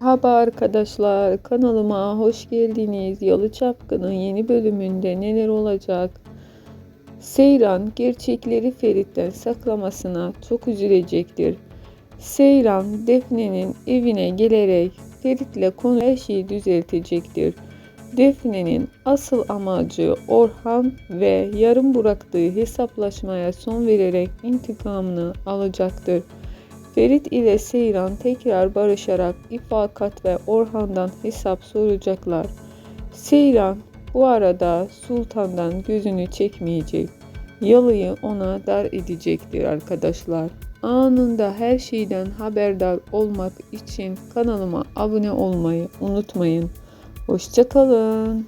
Merhaba arkadaşlar, kanalıma hoş geldiniz. Yalı Çapkın'ın yeni bölümünde neler olacak? Seyran gerçekleri Ferit'ten saklamasına çok üzülecektir. Seyran Defne'nin evine gelerek Ferit'le konu her şeyi düzeltecektir. Defne'nin asıl amacı Orhan ve yarım bıraktığı hesaplaşmaya son vererek intikamını alacaktır. Ferit ile Seyran tekrar barışarak İfakat ve Orhan'dan hesap soracaklar. Seyran bu arada Sultan'dan gözünü çekmeyecek. Yalıyı ona dar edecektir arkadaşlar. Anında her şeyden haberdar olmak için kanalıma abone olmayı unutmayın. Hoşçakalın.